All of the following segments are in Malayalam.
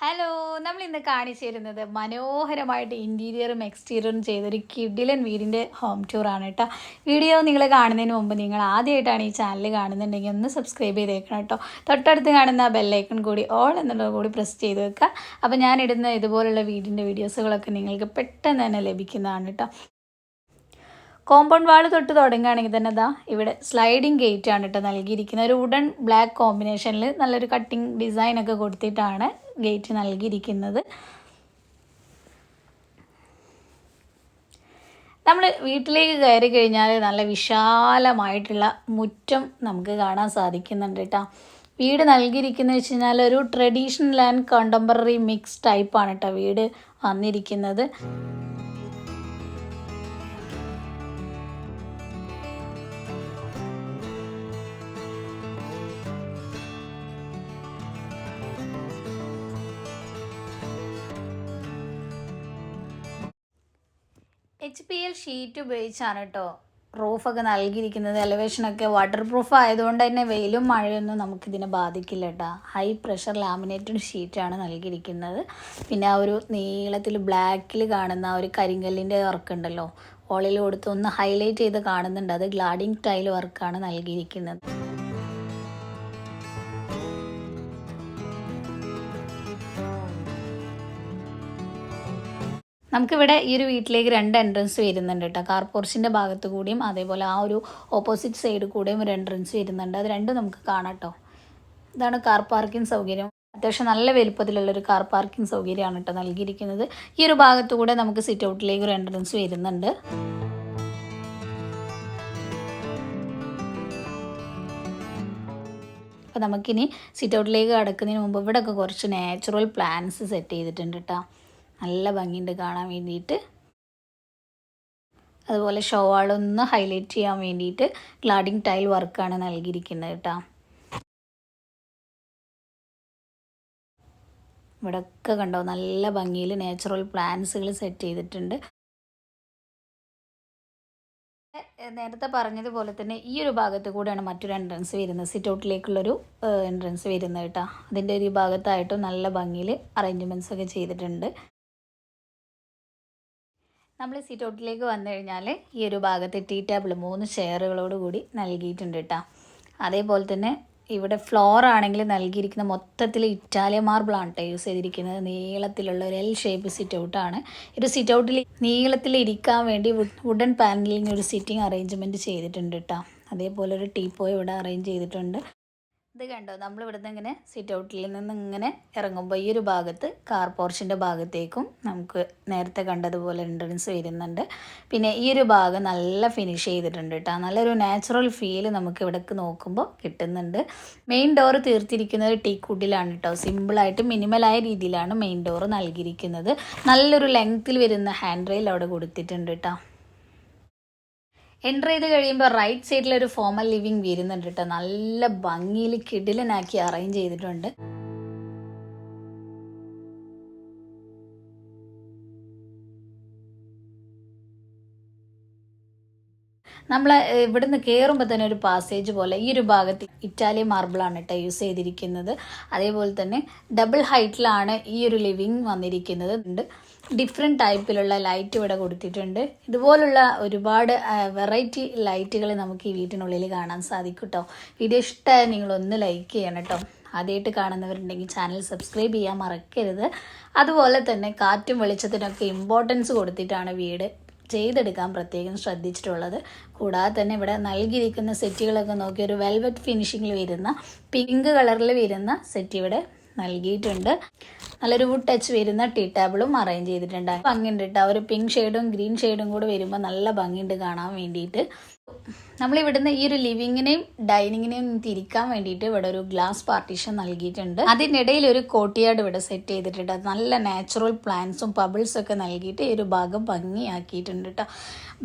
ഹലോ നമ്മൾ ഇന്ന് കാണിച്ചു തരുന്നത് മനോഹരമായിട്ട് ഇന്റീരിയറും എക്സ്റ്റീരിയറും ചെയ്തൊരു കിഡിലൻ വീടിന്റെ ഹോം ടൂറാണ് കേട്ടോ. വീഡിയോ നിങ്ങൾ കാണുന്നതിന് മുമ്പ് നിങ്ങൾ ആദ്യമായിട്ടാണ് ഈ ചാനൽ കാണുന്നുണ്ടെങ്കിൽ ഒന്ന് സബ്സ്ക്രൈബ് ചെയ്തേക്കണം കേട്ടോ. തൊട്ടടുത്ത് കാണുന്ന ബെല്ലൈക്കൺ കൂടി ഓൾ എന്നുള്ളത് കൂടി പ്രസ് ചെയ്ത് വെക്കുക. അപ്പോൾ ഞാനിടുന്ന ഇതുപോലുള്ള വീടിന്റെ വീഡിയോസുകളൊക്കെ നിങ്ങൾക്ക് പെട്ടെന്ന് തന്നെ ലഭിക്കുന്നതാണ് കേട്ടോ. കോമ്പൗണ്ട് വാൾ തൊട്ട് തുടങ്ങുകയാണെങ്കിൽ തന്നെ ഇതാ ഇവിടെ സ്ലൈഡിങ് ഗേറ്റ് ആണ് കേട്ടോ നൽകിയിരിക്കുന്നത്. ഒരു വുഡൻ ബ്ലാക്ക് കോമ്പിനേഷനിൽ നല്ലൊരു കട്ടിങ് ഡിസൈൻ ഒക്കെ കൊടുത്തിട്ടാണ് ഗേറ്റ് നൽകിയിരിക്കുന്നത്. നമ്മൾ വീട്ടിലേക്ക് കയറി കഴിഞ്ഞാൽ നല്ല വിശാലമായിട്ടുള്ള മുറ്റം നമുക്ക് കാണാൻ സാധിക്കുന്നുണ്ട് കേട്ടോ വീട് നൽകിയിരിക്കുന്നത് വെച്ച് കഴിഞ്ഞാൽ ഒരു ട്രഡീഷണൽ ആൻഡ് കണ്ടംപററി മിക്സ് ടൈപ്പാണ് കേട്ടോ വീട് വന്നിരിക്കുന്നത്. ഷീറ്റ് ഉപയോഗിച്ചാണ് കേട്ടോ റൂഫൊക്കെ നൽകിയിരിക്കുന്നത്. എലവേഷനൊക്കെ വാട്ടർ പ്രൂഫ് ആയതുകൊണ്ട് തന്നെ വെയിലും മഴയൊന്നും നമുക്കിതിനെ ബാധിക്കില്ല കേട്ടോ ഹൈ പ്രഷർ ലാമിനേറ്റഡ് ഷീറ്റാണ് നൽകിയിരിക്കുന്നത്. പിന്നെ ആ ഒരു നീളത്തിൽ ബ്ലാക്കിൽ കാണുന്ന ഒരു കരിങ്കല്ലിന്റെ വർക്ക് ഉണ്ടല്ലോ. ഓളിൽ കൊടുത്ത് ഒന്ന് ഹൈലൈറ്റ് ചെയ്ത് കാണുന്നുണ്ട്. അത് ഗ്ലാഡിങ് ടൈൽ വർക്കാണ് നൽകിയിരിക്കുന്നത്. നമുക്കിവിടെ ഈ ഒരു വീട്ടിലേക്ക് രണ്ട് എൻട്രൻസ് വരുന്നുണ്ട് കേട്ടോ. കാർ പോർച്ചിന്റെ ഭാഗത്ത് കൂടിയും അതേപോലെ ആ ഒരു ഓപ്പോസിറ്റ് സൈഡ് കൂടിയും ഒരു എൻട്രൻസ് വരുന്നുണ്ട്. അത് രണ്ടും നമുക്ക് കാണാം കേട്ടോ. ഇതാണ് കാർ പാർക്കിംഗ് സൗകര്യം. അത്യാവശ്യം നല്ല വലുപ്പത്തിലുള്ള ഒരു കാർ പാർക്കിംഗ് സൗകര്യമാണ് കേട്ടോ നൽകിയിരിക്കുന്നത്. ഈ ഒരു ഭാഗത്തു കൂടെ നമുക്ക് സിറ്റ് ഔട്ടിലേക്ക് ഒരു എൻട്രൻസ് വരുന്നുണ്ട്. അപ്പോൾ നമുക്കിനി സിറ്റ് ഔട്ടിലേക്ക് കടക്കുന്നതിന് മുമ്പ് ഇവിടെയൊക്കെ കുറച്ച് നാച്ചുറൽ പ്ലാന്റ്സ് സെറ്റ് ചെയ്തിട്ടുണ്ട് കേട്ടോ. നല്ല ഭംഗിയുണ്ട് കാണാൻ വേണ്ടിയിട്ട്. അതുപോലെ ഷോവാളൊന്ന് ഹൈലൈറ്റ് ചെയ്യാൻ വേണ്ടിയിട്ട് ഗ്ലാഡിങ് ടൈൽ വർക്കാണ് നൽകിയിരിക്കുന്നത് കേട്ടോ. ഇവിടെയൊക്കെ കണ്ടോ നല്ല ഭംഗിയിൽ നാച്ചുറൽ പ്ലാന്റ്സുകൾ സെറ്റ് ചെയ്തിട്ടുണ്ട്. നേരത്തെ പറഞ്ഞതുപോലെ തന്നെ ഈ ഒരു ഭാഗത്ത് കൂടെയാണ് മറ്റൊരു എൻട്രൻസ് വരുന്നത്. സിറ്റ് ഔട്ടിലേക്കുള്ളൊരു എൻട്രൻസ് വരുന്നത് കേട്ടോ. അതിന്റെ ഒരു ഭാഗത്തായിട്ടും നല്ല ഭംഗിയിൽ അറേഞ്ച്മെന്റ്സ് ഒക്കെ ചെയ്തിട്ടുണ്ട്. നമ്മൾ സീറ്റ് ഔട്ടിലേക്ക് വന്നു കഴിഞ്ഞാൽ ഈ ഒരു ഭാഗത്ത് ടീ ടേബിൾ മൂന്ന് ചെയറുകളോട് കൂടി നൽകിയിട്ടുണ്ട് കേട്ടോ. അതേപോലെ തന്നെ ഇവിടെ ഫ്ലോർ ആണെങ്കിൽ നൽകിയിരിക്കുന്ന മൊത്തത്തിൽ ഇറ്റാലിയൻ മാർബിളാണ് കേട്ടോ യൂസ് ചെയ്തിരിക്കുന്നത്. നീളത്തിലുള്ള ഒരു എൽ ഷേപ്പ് സിറ്റ് ഔട്ടാണ് ഒരു സിറ്റ് ഔട്ടിൽ നീളത്തിൽ ഇരിക്കാൻ വേണ്ടി വുഡൻ പാനലിങ് ഒരു സിറ്റിംഗ് അറേഞ്ച്മെന്റ് ചെയ്തിട്ടുണ്ട് കേട്ടോ അതേപോലെ ഒരു ടീപ്പോയി ഇവിടെ അറേഞ്ച് ചെയ്തിട്ടുണ്ട്. ഇത് കണ്ടോ? നമ്മൾ ഇവിടുന്ന് ഇങ്ങനെ സിറ്റ് ഔട്ടിൽ നിന്ന് ഇങ്ങനെ ഇറങ്ങുമ്പോൾ ഈ ഒരു ഭാഗത്ത് കാർ പോർച്ചിന്റെ ഭാഗത്തേക്കും നമുക്ക് നേരത്തെ കണ്ടതുപോലെ എൻട്രൻസ് വരുന്നുണ്ട്. പിന്നെ ഈ ഒരു ഭാഗം നല്ല ഫിനിഷ് ചെയ്തിട്ടുണ്ട് കേട്ടോ. നല്ലൊരു നാച്ചുറൽ ഫീൽ നമുക്ക് ഇവിടേക്ക് നോക്കുമ്പോൾ കിട്ടുന്നുണ്ട്. മെയിൻ ഡോർ തീർത്തിരിക്കുന്നത് ടീ കുഡിലാണ് കേട്ടോ. സിമ്പിളായിട്ട് മിനിമലായ രീതിയിലാണ് മെയിൻ ഡോർ നൽകിയിരിക്കുന്നത്. നല്ലൊരു ലെങ്ത്തിൽ വരുന്ന ഹാൻഡ് റെയിൽ അവിടെ കൊടുത്തിട്ടുണ്ട് കേട്ടോ. എന്റർ ചെയ്ത് കഴിയുമ്പോൾ റൈറ്റ് സൈഡിൽ ഒരു ഫോമൽ ലിവിങ് വരുന്നുണ്ട് കേട്ടോ നല്ല ഭംഗിയിൽ കിടിലനാക്കി അറേഞ്ച് ചെയ്തിട്ടുണ്ട്. നമ്മൾ ഇവിടുന്ന് കയറുമ്പോൾ തന്നെ ഒരു പാസേജ് പോലെ ഈ ഒരു ഭാഗത്ത് ഇറ്റാലിയൻ മാർബിളാണ് കേട്ടോ യൂസ് ചെയ്തിരിക്കുന്നത്. അതേപോലെ തന്നെ ഡബിൾ ഹൈറ്റിലാണ് ഈ ഒരു ലിവിങ് വന്നിരിക്കുന്നത്. ഉണ്ട് ഡിഫറെന്റ് ടൈപ്പിലുള്ള ലൈറ്റ് ഇവിടെ കൊടുത്തിട്ടുണ്ട്. ഇതുപോലുള്ള ഒരുപാട് വെറൈറ്റി ലൈറ്റുകൾ നമുക്ക് ഈ വീട്ടിനുള്ളിൽ കാണാൻ സാധിക്കും കേട്ടോ വീഡിയോ ഇഷ്ടമായ നിങ്ങളൊന്ന് ലൈക്ക് ചെയ്യണം കേട്ടോ ആദ്യമായിട്ട് കാണുന്നവരുണ്ടെങ്കിൽ ചാനൽ സബ്സ്ക്രൈബ് ചെയ്യാൻ മറക്കരുത്. അതുപോലെ തന്നെ കാറ്റും വെളിച്ചത്തിനൊക്കെ ഇമ്പോർട്ടൻസ് കൊടുത്തിട്ടാണ് വീട് ചെയ്തെടുക്കാൻ പ്രത്യേകം ശ്രദ്ധിച്ചിട്ടുള്ളത്. കൂടാതെ തന്നെ ഇവിടെ നൽകിയിരിക്കുന്ന സെറ്റുകളൊക്കെ നോക്കി ഒരു വെൽവെറ്റ് ഫിനിഷിങ്ങിൽ വരുന്ന പിങ്ക് കളറിൽ വരുന്ന സെറ്റ് ഇവിടെ നൽകിയിട്ടുണ്ട്. നല്ലൊരു വുഡ് ടച്ച് വരുന്ന ടീ ടേബിളും അറേഞ്ച് ചെയ്തിട്ടുണ്ട്. ഭംഗിയുണ്ട് കേട്ടോ ഒരു പിങ്ക് ഷെയ്ഡും ഗ്രീൻ ഷെയ്ഡും കൂടെ വരുമ്പോൾ നല്ല ഭംഗിയുണ്ട് കാണാൻ വേണ്ടിയിട്ട്. നമ്മൾ ഇവിടുന്ന് ഈ ഒരു ലിവിങ്ങിനെയും ഡൈനിങ്ങിനെയും തിരിക്കാൻ വേണ്ടിയിട്ട് ഇവിടെ ഒരു ഗ്ലാസ് പാർട്ടീഷൻ നൽകിയിട്ടുണ്ട്. അതിനിടയിൽ ഒരു കോട്ടിയാട് ഇവിടെ സെറ്റ് ചെയ്തിട്ടുണ്ട്. നല്ല നാച്ചുറൽ പ്ലാന്റ്സും പബിൾസും ഒക്കെ നൽകിയിട്ട് ഈ ഒരു ഭാഗം ഭംഗിയാക്കിയിട്ടുണ്ട് കേട്ടോ.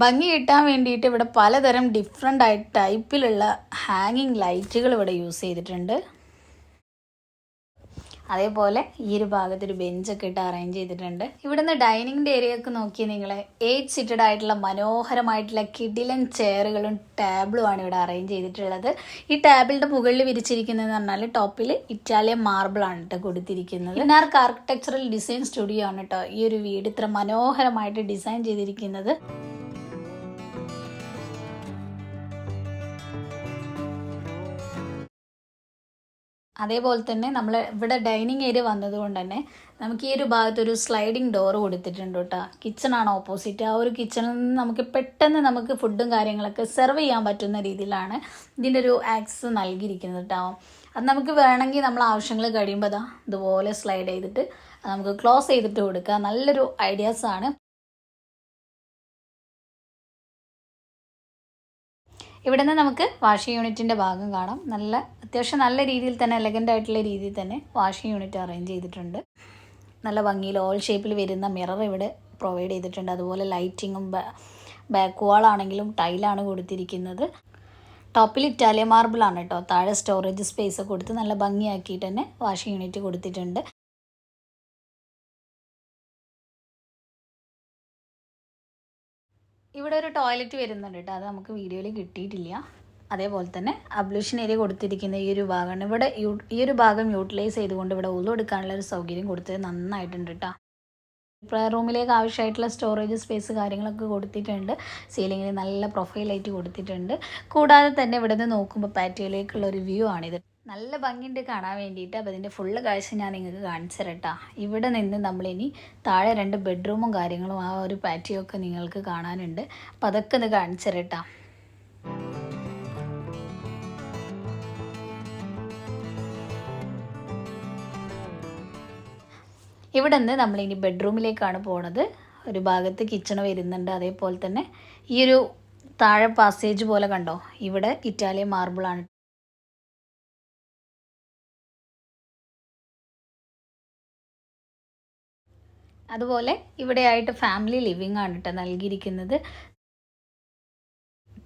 ഭംഗി കിട്ടാൻ വേണ്ടിയിട്ട് ഇവിടെ പലതരം ഡിഫറെന്റ് ആയിട്ട് ടൈപ്പിലുള്ള ഹാങ്ങിങ് ലൈറ്റുകൾ ഇവിടെ യൂസ് ചെയ്തിട്ടുണ്ട്. അതേപോലെ ഈ ഒരു ഭാഗത്തൊരു ബെഞ്ചൊക്കെ ഇട്ട് അറേഞ്ച് ചെയ്തിട്ടുണ്ട്. ഇവിടുന്ന് ഡൈനിങ്ങിന്റെ ഏരിയ ഒക്കെ നോക്കി നിങ്ങൾ എയ്റ്റ് സീറ്റഡ് ആയിട്ടുള്ള മനോഹരമായിട്ടുള്ള കിഡിലൻ ചെയറുകളും ടേബിളും ആണ് ഇവിടെ അറേഞ്ച് ചെയ്തിട്ടുള്ളത്. ഈ ടേബിളിന്റെ മുകളിൽ വിരിച്ചിരിക്കുന്നതെന്ന് പറഞ്ഞാൽ ടോപ്പിൽ ഇറ്റാലിയൻ മാർബിൾ ആണ് കേട്ടോ കൊടുത്തിരിക്കുന്നത്. ഇന്നാർക്ക് ആർക്കിടെക്ചറൽ ഡിസൈൻ സ്റ്റുഡിയോ ആണ് കേട്ടോ ഈ ഒരു വീട് ഇത്ര മനോഹരമായിട്ട് ഡിസൈൻ ചെയ്തിരിക്കുന്നത്. അതേപോലെ തന്നെ നമ്മൾ ഇവിടെ ഡൈനിങ് ഏരിയ വന്നതുകൊണ്ട് തന്നെ നമുക്ക് ഈ ഒരു ഭാഗത്ത് ഒരു സ്ലൈഡിങ് ഡോർ കൊടുത്തിട്ടുണ്ട് കേട്ടോ. കിച്ചണാണ് ഓപ്പോസിറ്റ് ആ ഒരു കിച്ചണിൽ നിന്ന് നമുക്ക് പെട്ടെന്ന് നമുക്ക് ഫുഡും കാര്യങ്ങളൊക്കെ സെർവ് ചെയ്യാൻ പറ്റുന്ന രീതിയിലാണ് ഇതിന്റെ ഒരു ആക്സസ് നൽകിയിരിക്കുന്നത് കേട്ടോ. അത് നമുക്ക് വേണമെങ്കിൽ നമ്മൾ ആവശ്യങ്ങൾ കഴിയുമ്പോൾ അതാ ഇതുപോലെ സ്ലൈഡ് ചെയ്തിട്ട് നമുക്ക് ക്ലോസ് ചെയ്തിട്ട് കൊടുക്കുക നല്ലൊരു ഐഡിയാസ് ഇവിടെ നിന്ന് നമുക്ക് വാഷിംഗ് യൂണിറ്റിന്റെ ഭാഗം കാണാം. നല്ല അത്യാവശ്യം നല്ല രീതിയിൽ തന്നെ എലഗന്റ് ആയിട്ടുള്ള രീതിയിൽ തന്നെ വാഷിംഗ് യൂണിറ്റ് അറേഞ്ച് ചെയ്തിട്ടുണ്ട്. നല്ല ഭംഗിയിൽ ഓൾ ഷേപ്പിൽ വരുന്ന മിറർ ഇവിടെ പ്രൊവൈഡ് ചെയ്തിട്ടുണ്ട്. അതുപോലെ ലൈറ്റിങ്ങും ബാക്ക് വാൾ ആണെങ്കിലും ടൈലാണ് കൊടുത്തിരിക്കുന്നത്. ടോപ്പിൽ ഇറ്റാലിയ മാർബിൾ ആണ് കേട്ടോ. താഴെ സ്റ്റോറേജ് സ്പേസ് കൊടുത്ത് നല്ല ഭംഗിയാക്കിയിട്ട് തന്നെ വാഷിംഗ് യൂണിറ്റ് കൊടുത്തിട്ടുണ്ട്. ഇവിടെ ഒരു ടോയ്ലറ്റ് വരുന്നുണ്ട് കേട്ടോ അത് നമുക്ക് വീഡിയോയിൽ കിട്ടിയിട്ടില്ല. അതേപോലെ തന്നെ അബ്ലൂഷൻ ഏരിയ കൊടുത്തിരിക്കുന്ന ഈ ഒരു ഭാഗമാണ് ഇവിടെ ഈ ഒരു ഭാഗം യൂട്ടിലൈസ് ചെയ്തുകൊണ്ട് ഇവിടെ ഉള്ളു എടുക്കാനുള്ള ഒരു സൗകര്യം കൊടുത്തത് നന്നായിട്ടുണ്ട് കേട്ടോ പ്രയർ റൂമിലേക്ക് ആവശ്യമായിട്ടുള്ള സ്റ്റോറേജ് സ്പേസ് കാര്യങ്ങളൊക്കെ കൊടുത്തിട്ടുണ്ട്. സീലിങ്ങിൽ നല്ല പ്രൊഫൈൽ ലൈറ്റ് കൊടുത്തിട്ടുണ്ട്. കൂടാതെ തന്നെ ഇവിടെ നിന്ന് നോക്കുമ്പോൾ പാറ്റിയോയിലേക്കുള്ള ഒരു വ്യൂ ആണിത്. നല്ല ഭംഗിയുണ്ട് കാണാൻ വേണ്ടിയിട്ട്. അപ്പോൾ ഇതിന്റെ ഫുള്ള് കാഴ്ച ഞാൻ നിങ്ങൾക്ക് കാണിച്ചു തരട്ടാ ഇവിടെ നിന്ന് നമ്മളിനി താഴെ രണ്ട് ബെഡ്റൂമും കാര്യങ്ങളും ആ ഒരു പാറ്റിയൊക്കെ നിങ്ങൾക്ക് കാണാനുണ്ട്. അപ്പോൾ അതൊക്കെ ഒന്ന് കാണിച്ചു തരട്ടാ ഇവിടെ നിന്ന് നമ്മളിനി ബെഡ്റൂമിലേക്കാണ് പോണത്. ഒരു ഭാഗത്ത് കിച്ചൺ വരുന്നുണ്ട്. അതേപോലെ തന്നെ ഈ ഒരു താഴെ പാസേജ് പോലെ കണ്ടോ? ഇവിടെ ഇറ്റാലിയൻ മാർബിളാണ് അതുപോലെ ഇവിടെയായിട്ട് ഫാമിലി ലിവിംഗ് ആണ് കേട്ടോ നൽകിയിരിക്കുന്നത്.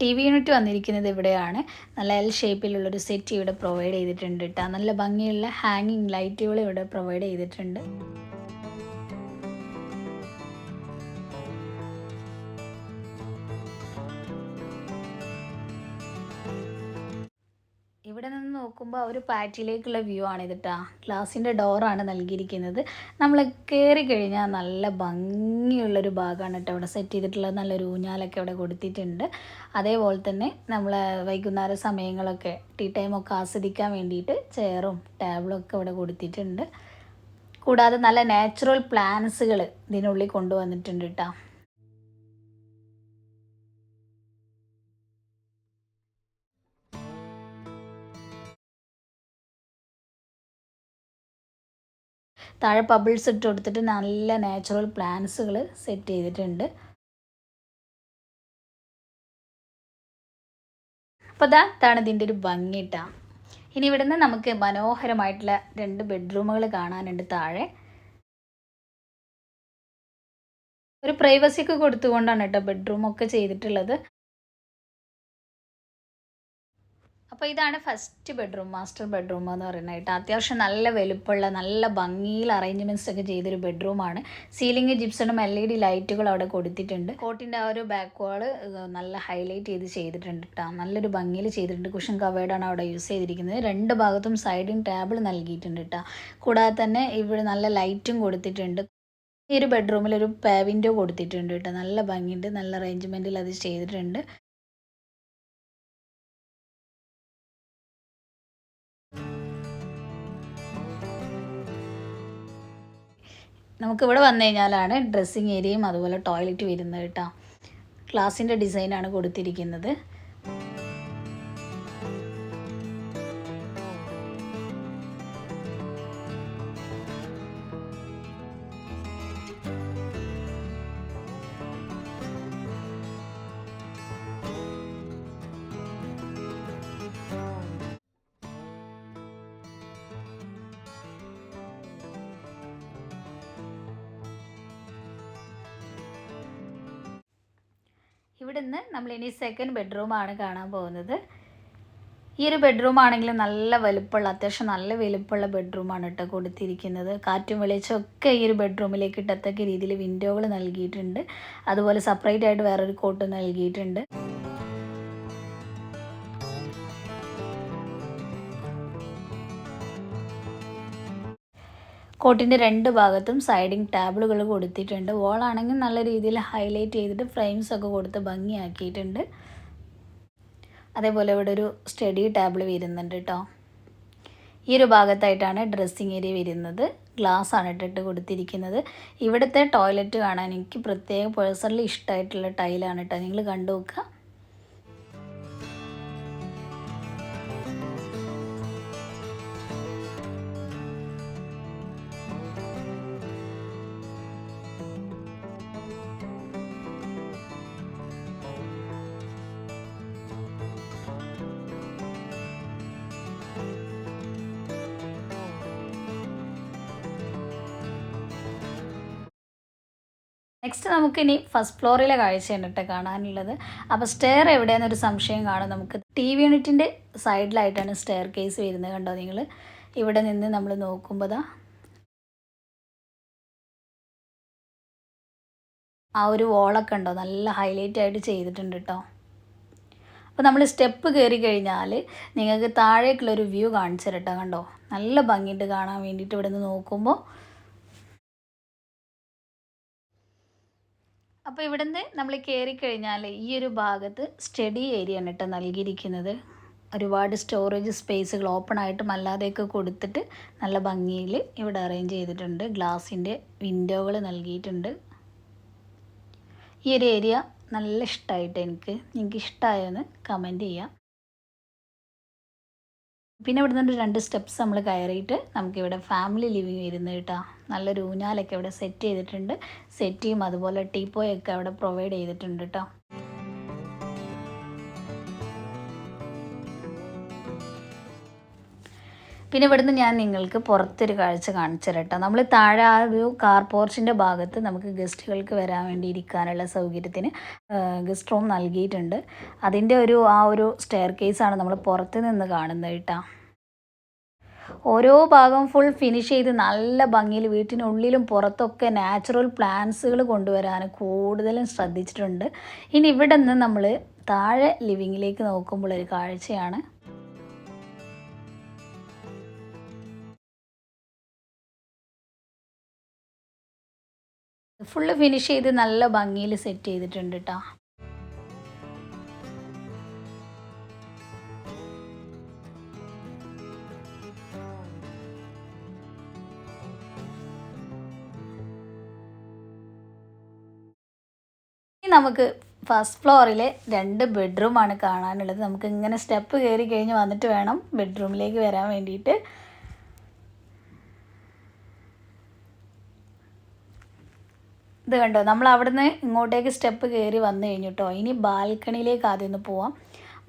ടി വി യൂണിറ്റ് വന്നിരിക്കുന്നത് ഇവിടെയാണ്. നല്ല എൽ ഷേപ്പിലുള്ളൊരു സെറ്റ് ഇവിടെ പ്രൊവൈഡ് ചെയ്തിട്ടുണ്ട് കേട്ടോ നല്ല ഭംഗിയുള്ള ഹാങ്ങിങ് ലൈറ്റുകൾ ഇവിടെ പ്രൊവൈഡ് ചെയ്തിട്ടുണ്ട്. നോക്കുമ്പോൾ ഒരു പാറ്റിലേക്കുള്ള വ്യൂ ആണ് ഇത് കേട്ടോ ഗ്ലാസിന്റെ ഡോറാണ് നൽകിയിരിക്കുന്നത്. നമ്മൾ കയറി കഴിഞ്ഞാൽ നല്ല ഭംഗിയുള്ളൊരു ഭാഗമാണ് കേട്ടോ അവിടെ സെറ്റ് ചെയ്തിട്ടുള്ളത്. നല്ലൊരു ഊഞ്ഞാലൊക്കെ അവിടെ കൊടുത്തിട്ടുണ്ട് അതേപോലെ തന്നെ നമ്മൾ വൈകുന്നേര സമയങ്ങളൊക്കെ ടീ ടൈമൊക്കെ ആസ്വദിക്കാൻ വേണ്ടിയിട്ട് ചെയറും ടേബിളും ഒക്കെ ഇവിടെ കൊടുത്തിട്ടുണ്ട് കൂടാതെ നല്ല നാച്ചുറൽ പ്ലാന്റ്സുകൾ ഇതിനുള്ളിൽ കൊണ്ടുവന്നിട്ടുണ്ട് കേട്ടോ താഴെ ബബിൾസ് ഇട്ട് കൊടുത്തിട്ട് നല്ല നാച്ചുറൽ പ്ലാന്റ്സുകൾ സെറ്റ് ചെയ്തിട്ടുണ്ട്. അപ്പോൾ ദാ ഇതാണ് ഇതിന്റെ ഒരു ഭംഗി ഇനി ഇവിടുന്ന് നമുക്ക് മനോഹരമായിട്ടുള്ള രണ്ട് ബെഡ്റൂമുകൾ കാണാനുണ്ട് താഴെ. ഒരു പ്രൈവസിയൊക്കെ കൊടുത്തുകൊണ്ടാണ് കേട്ടോ ബെഡ്റൂമൊക്കെ ചെയ്തിട്ടുള്ളത്. അപ്പോൾ ഇതാണ് ഫസ്റ്റ് ബെഡ്റൂം മാസ്റ്റർ ബെഡ്റൂം എന്ന് പറയുന്നത് കേട്ടോ. അത്യാവശ്യം നല്ല വലുപ്പമുള്ള നല്ല ഭംഗിയിൽ അറേഞ്ച്മെന്റ്സ് ഒക്കെ ചെയ്തൊരു ബെഡ്റൂമാണ് സീലിംഗ് ജിപ്സണും എൽ ഇ ഡി ലൈറ്റുകൾ അവിടെ കൊടുത്തിട്ടുണ്ട്. കോട്ടിന്റെ ആ ഒരു ബാക്ക് വാൾ നല്ല ഹൈലൈറ്റ് ചെയ്ത് ചെയ്തിട്ടുണ്ട് കേട്ടോ. നല്ലൊരു ഭംഗിയിൽ ചെയ്തിട്ടുണ്ട്. കുഷൻ കവേർഡാണ് അവിടെ യൂസ് ചെയ്തിരിക്കുന്നത്. രണ്ട് ഭാഗത്തും സൈഡിങ് ടേബിൾ നൽകിയിട്ടുണ്ട് കേട്ടോ. കൂടാതെ തന്നെ ഇവിടെ നല്ല ലൈറ്റും കൊടുത്തിട്ടുണ്ട്. ഈ ഒരു ബെഡ്റൂമിൽ ഒരു വിൻഡോ കൊടുത്തിട്ടുണ്ട് കേട്ടോ. നല്ല ഭംഗിയുണ്ട്. നല്ല അറേഞ്ച്മെന്റിൽ അത് ചെയ്തിട്ടുണ്ട്. നമുക്ക് ഇവിടെ വന്നു കഴിഞ്ഞാലാണ് ഡ്രസ്സിങ് ഏരിയയും അതുപോലെ ടോയ്ലറ്റ് വരുന്നത് കേട്ടോ. ഗ്ലാസിന്റെ ഡിസൈനാണ് കൊടുത്തിരിക്കുന്നത്. ഇവിടുന്ന് നമ്മൾ ഇനി സെക്കൻഡ് ബെഡ്റൂമാണ് കാണാൻ പോകുന്നത്. ഈ ഒരു ബെഡ്റൂം ആണെങ്കിൽ നല്ല വലുപ്പമുള്ള അത്യാവശ്യം നല്ല വലുപ്പമുള്ള ബെഡ്റൂമാണ് കേട്ടോ കൊടുത്തിരിക്കുന്നത്. കാറ്റും വെളിച്ചമൊക്കെ ഈ ഒരു ബെഡ്റൂമിലേക്ക് ഇട്ടത്തക്ക രീതിയിൽ വിൻഡോകൾ നൽകിയിട്ടുണ്ട്. അതുപോലെ സെപ്പറേറ്റ് ആയിട്ട് വേറൊരു കോട്ട് നൽകിയിട്ടുണ്ട്. കോട്ടിന്റെ രണ്ട് ഭാഗത്തും സൈഡിങ് ടാബിളുകൾ കൊടുത്തിട്ടുണ്ട്. വോളാണെങ്കിൽ നല്ല രീതിയിൽ ഹൈലൈറ്റ് ചെയ്തിട്ട് ഫ്രെയിംസ് ഒക്കെ കൊടുത്ത് ഭംഗിയാക്കിയിട്ടുണ്ട്. അതേപോലെ ഇവിടെ ഒരു സ്റ്റഡി ടേബിൾ വരുന്നുണ്ട് കേട്ടോ ഈ ഒരു ഭാഗത്തായിട്ടാണ് ഡ്രസ്സിങ് ഏരിയ വരുന്നത്. ഗ്ലാസ് ആണ് ഇട്ടിട്ട് കൊടുത്തിരിക്കുന്നത്. ഇവിടുത്തെ ടോയ്ലറ്റ് കാണാൻ എനിക്ക് പ്രത്യേക പേഴ്സണലി ഇഷ്ടമായിട്ടുള്ള ടൈലാണ് കേട്ടോ നിങ്ങൾ കണ്ടു നോക്കുക. നെക്സ്റ്റ് നമുക്കിനി ഫസ്റ്റ് ഫ്ലോറിലെ കാഴ്ചയാണ് കേട്ടോ കാണാനുള്ളത്. അപ്പോൾ സ്റ്റെയർ എവിടെയാണെന്നൊരു സംശയം കാണും. നമുക്ക് ടി വി യൂണിറ്റിന്റെ സൈഡിലായിട്ടാണ് സ്റ്റെയർ കേസ് വരുന്നത് കണ്ടോ നിങ്ങൾ ഇവിടെ നിന്ന് നമ്മൾ നോക്കുമ്പോൾ ആ ഒരു വോളൊക്കെ ഉണ്ടോ? നല്ല ഹൈലൈറ്റ് ആയിട്ട് ചെയ്തിട്ടുണ്ട് കേട്ടോ. അപ്പോൾ നമ്മൾ സ്റ്റെപ്പ് കയറി കഴിഞ്ഞാൽ നിങ്ങൾക്ക് താഴേക്കുള്ളൊരു വ്യൂ കാണിച്ചു തരട്ടോ കണ്ടോ നല്ല ഭംഗിയിട്ട് കാണാൻ വേണ്ടിയിട്ട് ഇവിടെ നിന്ന് നോക്കുമ്പോൾ അപ്പോൾ ഇവിടുന്ന് നമ്മൾ കയറി കഴിഞ്ഞാൽ ഈ ഒരു ഭാഗത്ത് സ്റ്റഡി ഏരിയ ആണ് കേട്ടോ നൽകിയിരിക്കുന്നത്. ഒരുപാട് സ്റ്റോറേജ് സ്പേസുകൾ ഓപ്പൺ ആയിട്ടും അല്ലാതെയൊക്കെ കൊടുത്തിട്ട് നല്ല ഭംഗിയിൽ ഇവിടെ അറേഞ്ച് ചെയ്തിട്ടുണ്ട്. ഗ്ലാസിന്റെ വിൻഡോകൾ നൽകിയിട്ടുണ്ട്. ഈ ഒരു ഏരിയ നല്ല ഇഷ്ടമായിട്ട് എനിക്ക് നിങ്ങൾക്ക് ഇഷ്ടമായെന്ന് കമന്റ് ചെയ്യാം. പിന്നെ ഇവിടെ നിന്ന് രണ്ട് സ്റ്റെപ്സ് നമ്മൾ കയറിയിട്ട് നമുക്കിവിടെ ഫാമിലി ലിവിങ് വരുന്നത് കേട്ടോ. നല്ലൊരു ഊഞ്ഞാലൊക്കെ ഇവിടെ സെറ്റ് ചെയ്തിട്ടുണ്ട്. സെറ്റിയും അതുപോലെ ടീപ്പോയൊക്കെ അവിടെ പ്രൊവൈഡ് ചെയ്തിട്ടുണ്ട് കേട്ടോ. പിന്നെ ഇവിടുന്ന് ഞാൻ നിങ്ങൾക്ക് പുറത്തൊരു കാഴ്ച കാണിച്ചു തരട്ടോ നമ്മൾ താഴെ ആ ഒരു കാർ പോർച്ചിന്റെ ഭാഗത്ത് നമുക്ക് ഗസ്റ്റുകൾക്ക് വരാൻ വേണ്ടി ഇരിക്കാനുള്ള സൗകര്യത്തിന് ഗസ്റ്റ് റൂം നൽകിയിട്ടുണ്ട്. അതിന്റെ ഒരു ആ ഒരു സ്റ്റെയർ കേസാണ് നമ്മൾ പുറത്ത് നിന്ന് കാണുന്നത് കേട്ടോ. ഓരോ ഭാഗം ഫുൾ ഫിനിഷ് ചെയ്ത് നല്ല ഭംഗിയിൽ വീട്ടിനുള്ളിലും പുറത്തൊക്കെ നാച്ചുറൽ പ്ലാന്റ്സുകൾ കൊണ്ടുവരാൻ കൂടുതലും ശ്രദ്ധിച്ചിട്ടുണ്ട്. ഇനി ഇവിടെ നിന്ന് നമ്മൾ താഴെ ലിവിങ്ങിലേക്ക് നോക്കുമ്പോൾ ഒരു കാഴ്ചയാണ്. ഫുള്ള് ഫിനിഷ് ചെയ്ത് നല്ല ഭംഗിയിൽ സെറ്റ് ചെയ്തിട്ടുണ്ട് കേട്ടോ നമുക്ക് ഫസ്റ്റ് ഫ്ലോറിൽ രണ്ട് ബെഡ്റൂമാണ് കാണാനുള്ളത്. നമുക്ക് ഇങ്ങനെ സ്റ്റെപ്പ് കയറി കഴിഞ്ഞ് വന്നിട്ട് വേണം ബെഡ്റൂമിലേക്ക് വരാൻ വേണ്ടിയിട്ട്. ഇത് കണ്ടോ? നമ്മൾ അവിടുന്ന് ഇങ്ങോട്ടേക്ക് സ്റ്റെപ്പ് കയറി വന്നു കഴിഞ്ഞിട്ടോ ഇനി ബാൽക്കണിയിലേക്ക് ആദ്യം ഒന്ന് പോവാം.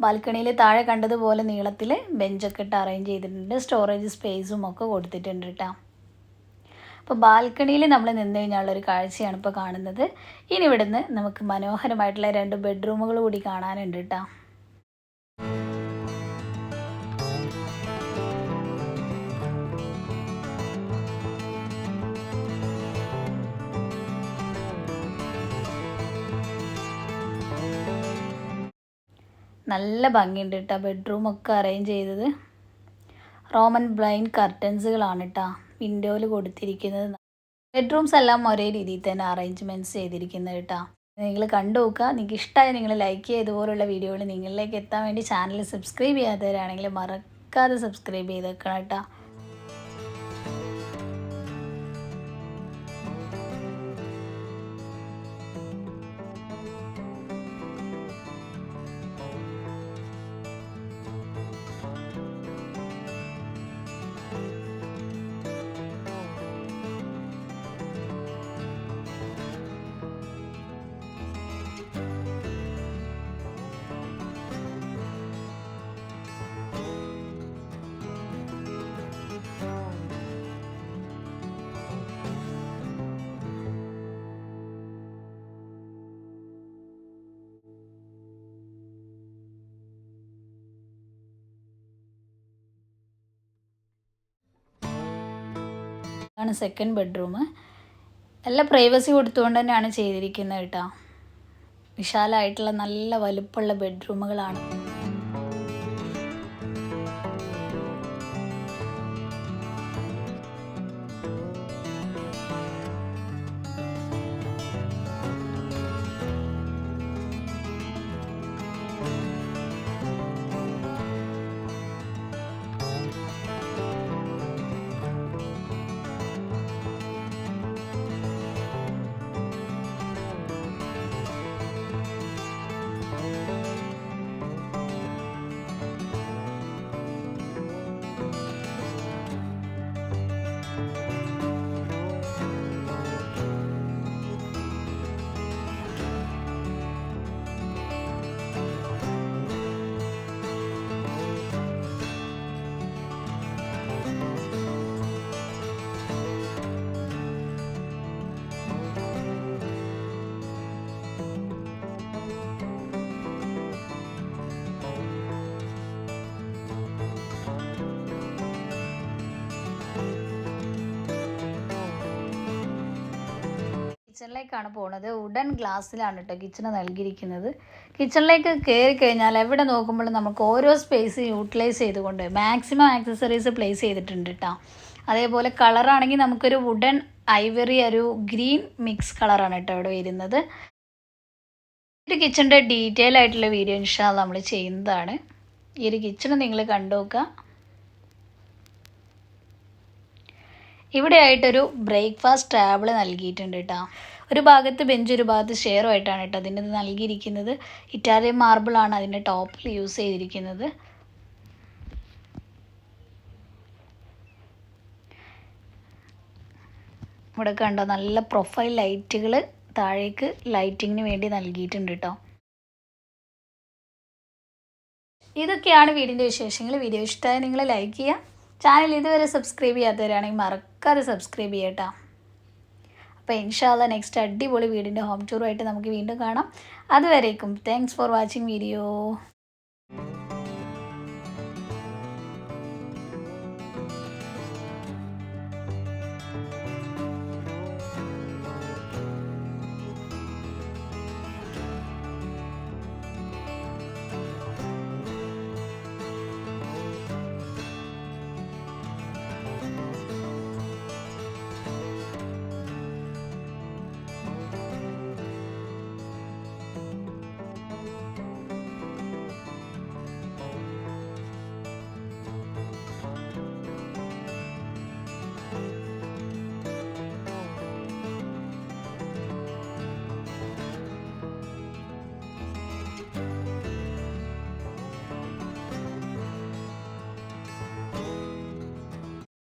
ബാൽക്കണിയിൽ താഴെ കണ്ടതുപോലെ നീളത്തിൽ ബെഞ്ചൊക്കെ ഇട്ട് അറേഞ്ച് ചെയ്തിട്ടുണ്ട്. സ്റ്റോറേജ് സ്പേസും ഒക്കെ കൊടുത്തിട്ടുണ്ട് കേട്ടോ അപ്പോൾ ബാൽക്കണിയിൽ നമ്മൾ നിന്ന് കഴിഞ്ഞുള്ളൊരു കാഴ്ചയാണ് ഇപ്പോൾ കാണുന്നത്. ഇനി ഇവിടുന്ന് നമുക്ക് മനോഹരമായിട്ടുള്ള രണ്ട് ബെഡ്റൂമുകൾ കൂടി കാണാനുണ്ട് കേട്ടോ നല്ല ഭംഗിയുണ്ട് കേട്ടോ ബെഡ്റൂമൊക്കെ അറേഞ്ച് ചെയ്തത്. റോമൻ ബ്ലൈൻഡ് കർട്ടൻസുകളാണ് കേട്ടോ വിൻഡോയിൽ കൊടുത്തിരിക്കുന്നത്. ബെഡ്റൂംസ് എല്ലാം ഒരേ രീതിയിൽ തന്നെ അറേഞ്ച്മെന്റ്സ് ചെയ്തിരിക്കുന്നത് കേട്ടോ നിങ്ങൾ കണ്ടു നോക്കുക. നിങ്ങൾക്ക് ഇഷ്ടമായി നിങ്ങൾ ലൈക്ക് ചെയ്യുക. ഇതുപോലുള്ള വീഡിയോകൾ നിങ്ങളിലേക്ക് എത്താൻ വേണ്ടി ചാനൽ സബ്സ്ക്രൈബ് ചെയ്യാത്തവരാണെങ്കിൽ മറക്കാതെ സബ്സ്ക്രൈബ് ചെയ്തേക്കണം കേട്ടോ ആണ് സെക്കൻഡ് ബെഡ്റൂം നല്ല പ്രൈവസി കൊടുത്തുകൊണ്ട് തന്നെയാണ് ചെയ്തിരിക്കുന്നത് കേട്ടോ. വിശാലമായിട്ടുള്ള നല്ല വലുപ്പമുള്ള ബെഡ്റൂമുകളാണ് കിച്ചണിലേക്കാണ് പോണത്. ഉടൻ ഗ്ലാസ്സിലാണ് കേട്ടോ കിച്ചണ് നൽകിയിരിക്കുന്നത്. കിച്ചണിലേക്ക് കയറി കഴിഞ്ഞാൽ എവിടെ നോക്കുമ്പോഴും നമുക്ക് ഓരോ സ്പേസ് യൂട്ടിലൈസ് ചെയ്തുകൊണ്ട് മാക്സിമം ആക്സസറീസ് പ്ലേസ് ചെയ്തിട്ടുണ്ട് കേട്ടോ അതേപോലെ കളറാണെങ്കിൽ നമുക്കൊരു വുഡൻ ഐവറി ഒരു ഗ്രീൻ മിക്സ് കളറാണ് കേട്ടോ ഇവിടെ വരുന്നത്. ഒരു കിച്ചണിന്റെ ഡീറ്റെയിൽ ആയിട്ടുള്ള വീഡിയോ ഇൻഷാ നമ്മൾ ചെയ്യുന്നതാണ്. ഈ ഒരു കിച്ചണ് നിങ്ങൾ കണ്ടുനോക്കുക ഇവിടെയായിട്ടൊരു ബ്രേക്ക്ഫാസ്റ്റ് ടേബിൾ നൽകിയിട്ടുണ്ട് കേട്ടോ ഒരു ഭാഗത്ത് ബെഞ്ച് ഒരു ഭാഗത്ത് ഷെയറും ആയിട്ടാണ് കേട്ടോ അതിന്റെ നൽകിയിരിക്കുന്നത്. ഇറ്റാലിയൻ മാർബിളാണ് അതിന്റെ ടോപ്പിൽ യൂസ് ചെയ്തിരിക്കുന്നത്. ഇവിടെ കണ്ടോ നല്ല പ്രൊഫൈൽ ലൈറ്റുകൾ താഴേക്ക് ലൈറ്റിങ്ങിന് വേണ്ടി നൽകിയിട്ടുണ്ട് കേട്ടോ. ഇതൊക്കെയാണ് വീടിന്റെ വിശേഷങ്ങൾ. വീഡിയോ ഇഷ്ടമായി നിങ്ങൾ ലൈക്ക് ചെയ്യുക. ചാനൽ ഇതുവരെ സബ്സ്ക്രൈബ് ചെയ്യാത്തവരാണെങ്കിൽ മറക്കാതെ സബ്സ്ക്രൈബ് ചെയ്യട്ടോ അപ്പോൾ ഇൻഷാല്ല നെക്സ്റ്റ് അടിപൊളി വീടിന്റെ ഹോം ടൂറുമായിട്ട് നമുക്ക് വീണ്ടും കാണാം. അതുവരേക്കും. Thanks for watching video